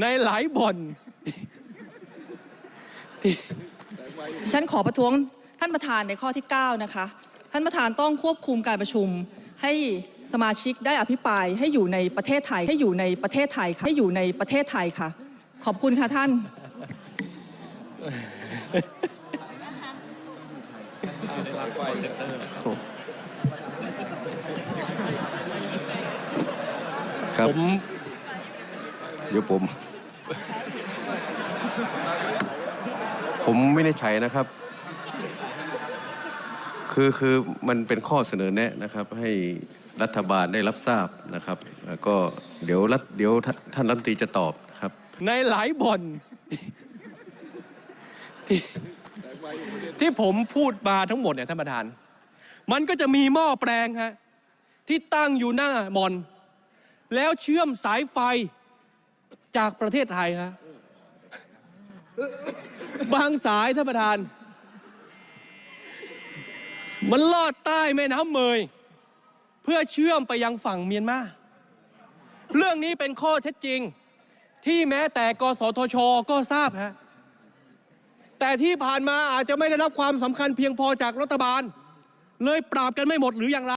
ในหลายบ่อนที่ฉันขอประท้วงท่านประธานในข้อที่ 9 นะคะ ท่านประธานต้องควบคุมการประชุม ให้สมาชิกได้อภิปรายให้อยู่ในประเทศไทยให้อยู่ในประเทศไทยค่ะให้อยู่ในประเทศไทยค่ะ ขอบคุณค่ะท่าน ครับ ผม เดี๋ยวผม ผมไม่ได้ใช้นะครับ คือคือมันเป็นข้อเสนอแนะนะครับ ให้รัฐบาลได้รับทราบนะครับแล้วก็เดี๋ยวรัฐเดี๋ยวท่านรัฐมนตรีจะตอบนะครับ ในหลายบ่อนที่ที่ผมพูดมาทั้งหมดเนี่ยท่านประธาน มันก็จะมีหม้อแปลงฮะที่ตั้งอยู่หน้าบ่อน แล้วเชื่อมสายไฟ จากประเทศไทยฮะบางสายท่านประธาน มันลอดใต้แม่น้ำเมย เพื่อเชื่อมไปยังฝั่งเมียนมาเรื่องนี้เป็นข้อเท็จจริง ที่แม้แต่กสทช ก็ทราบฮะแต่ที่ผ่านมาอาจจะไม่ได้รับความสำคัญเพียงพอจากรัฐบาล เลยปราบกันไม่หมดหรืออย่างไร